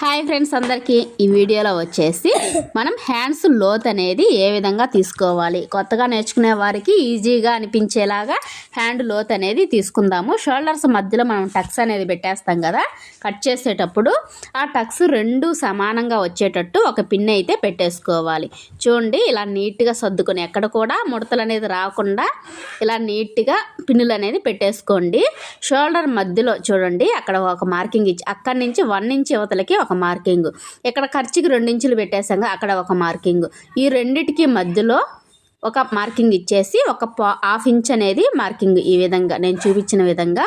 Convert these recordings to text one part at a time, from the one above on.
Hi friends అందరికీ. ఈ వీడియోలో వచ్చేసి మనం హ్యాండ్స్ లోత్ అనేది ఏ విధంగా తీసుకోవాలి? కొత్తగా నేర్చుకునే వారికి ఈజీగా అనిపించేలాగా హ్యాండ్ లోత్ అనేది తీసుకుందాము. షోల్డర్స్ మధ్యలో మనం టక్స్ అనేది పెట్టేస్తాం కదా? కట్ చేసేటప్పుడు ఆ టక్స్ రెండు సమానంగా వచ్చేటట్టు ఒక పిన్ అయితే పెట్టేసుకోవాలి. చూడండి ఇలా నీట్గా సర్దుకొని ఎక్కడ కూడా ముడతలు అనేది రాకుండా ఇలా నీట్గా పిన్నులు అనేది పెట్టేసుకోండి. షోల్డర్ మధ్యలో చూడండి అక్కడ ఒక మార్కింగ్ ఇచ్చి అక్కడి నుంచి వన్ ఇంచ్ యువతలకి ఒక మార్కింగ్. ఇక్కడ ఖర్చుకి రెండు ఇంచులు పెట్టేసాక అక్కడ ఒక మార్కింగ్. ఈ రెండిటికి మధ్యలో ఒక మార్కింగ్ ఇచ్చేసి ఒక హాఫ్ ఇంచ్ అనేది మార్కింగ్ ఈ విధంగా నేను చూపించిన విధంగా.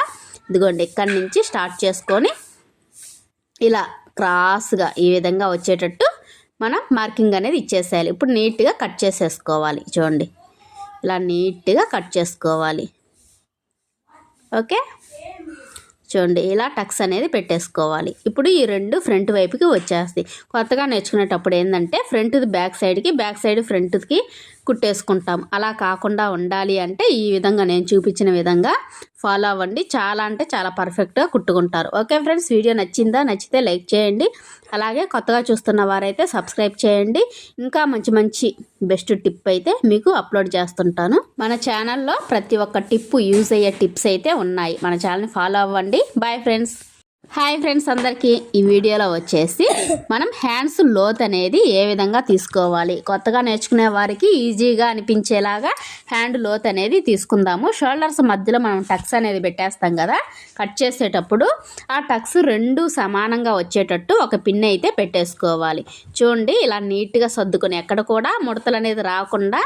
ఇదిగోండి ఇక్కడి నుంచి స్టార్ట్ చేసుకొని ఇలా క్రాస్గా ఈ విధంగా వచ్చేటట్టు మనం మార్కింగ్ అనేది ఇచ్చేసేయాలి. ఇప్పుడు నీట్గా కట్ చేసేసుకోవాలి. చూడండి ఇలా నీట్గా కట్ చేసుకోవాలి. ఓకే? చూడండి ఇలా టక్స్ అనేది పెట్టేసుకోవాలి. ఇప్పుడు ఈ రెండు ఫ్రంట్ వైపుకి వచ్చేస్తాయి. కొత్తగా నేర్చుకునేటప్పుడు ఏంటంటే ఫ్రంట్ది బ్యాక్ సైడ్కి బ్యాక్ సైడ్ ఫ్రంట్కి కుట్టేసుకుంటాం. అలా కాకుండా ఉండాలి అంటే ఈ విధంగా నేను చూపించిన విధంగా ఫాలో అవ్వండి. చాలా అంటే చాలా పర్ఫెక్ట్గా కుట్టుకుంటారు. ఓకే ఫ్రెండ్స్ వీడియో నచ్చిందా? నచ్చితే లైక్ చేయండి. అలాగే కొత్తగా చూస్తున్న వారైతే సబ్స్క్రైబ్ చేయండి. ఇంకా మంచి మంచి బెస్ట్ టిప్ అయితే మీకు అప్లోడ్ చేస్తుంటాను. మన ఛానల్లో ప్రతి ఒక్క టిప్ యూజ్ అయ్యే టిప్స్ అయితే ఉన్నాయి. మన ఛానల్ని ఫాలో అవ్వండి. Bye friends. హాయ్ ఫ్రెండ్స్ అందరికీ. ఈ వీడియోలో వచ్చేసి మనం హ్యాండ్స్ లోత్ అనేది ఏ విధంగా తీసుకోవాలి? కొత్తగా నేర్చుకునే వారికి ఈజీగా అనిపించేలాగా హ్యాండ్ లోత్ అనేది తీసుకుందాము. షోల్డర్స్ మధ్యలో మనం టక్స్ అనేది పెట్టేస్తాం కదా? కట్ చేసేటప్పుడు ఆ టక్స్ రెండు సమానంగా వచ్చేటట్టు ఒక పిన్ అయితే పెట్టేసుకోవాలి. చూడండి ఇలా నీట్గా సర్దుకొని ఎక్కడ కూడా ముడతలు అనేది రాకుండా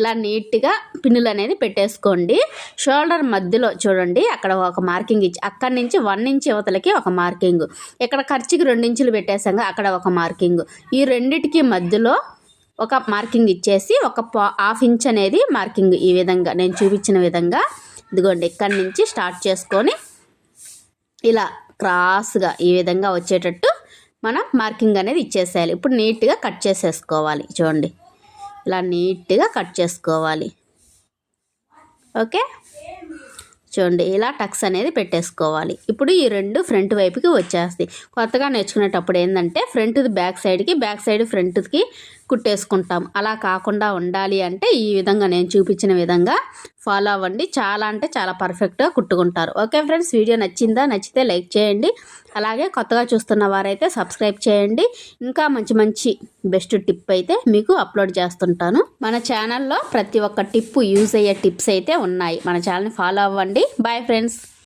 ఇలా నీట్గా పిన్నులు అనేది పెట్టేసుకోండి. షోల్డర్ మధ్యలో చూడండి అక్కడ ఒక మార్కింగ్ ఇచ్చి అక్కడి నుంచి వన్ ఇంచ్ యువతలకి ఒక మార్కింగ్. ఇక్కడ ఖర్చుకి రెండు ఇంచులు అక్కడ ఒక మార్కింగ్. ఈ రెండిటికి మధ్యలో ఒక మార్కింగ్ ఇచ్చేసి ఒక పా హాఫ్ ఇంచ్ అనేది మార్కింగ్ ఈ విధంగా నేను చూపించిన విధంగా. ఇదిగోండి ఇక్కడి నుంచి స్టార్ట్ చేసుకొని ఇలా క్రాస్గా ఈ విధంగా వచ్చేటట్టు మనం మార్కింగ్ అనేది ఇచ్చేసేయాలి. ఇప్పుడు నీట్గా కట్ చేసేసుకోవాలి చూడండి. ఇలా నీట్గా కట్ చేసుకోవాలి. ఓకే? చూడండి ఇలా టక్స్ అనేది పెట్టేసుకోవాలి. ఇప్పుడు ఈ రెండు ఫ్రంట్ వైపుకి వచ్చేస్తాయి. కొత్తగా నేర్చుకునేటప్పుడు ఏంటంటే ఫ్రంట్ది బ్యాక్ సైడ్కి బ్యాక్ సైడ్ ఫ్రంట్కి కుట్టేసుకుంటాం. అలా కాకుండా ఉండాలి అంటే ఈ విధంగా నేను చూపించిన విధంగా ఫాలో అవ్వండి. చాలా అంటే చాలా పర్ఫెక్ట్గా కుట్టుకుంటారు. ఓకే ఫ్రెండ్స్ వీడియో నచ్చిందా? నచ్చితే లైక్ చేయండి. అలాగే కొత్తగా చూస్తున్న వారైతే సబ్స్క్రైబ్ చేయండి. ఇంకా మంచి మంచి బెస్ట్ టిప్ అయితే మీకు అప్లోడ్ చేస్తుంటాను. మన ఛానల్లో ప్రతి ఒక్క టిప్ యూజ్ అయ్యే టిప్స్ అయితే ఉన్నాయి. మన ఛానల్ని ఫాలో అవ్వండి. Bye friends.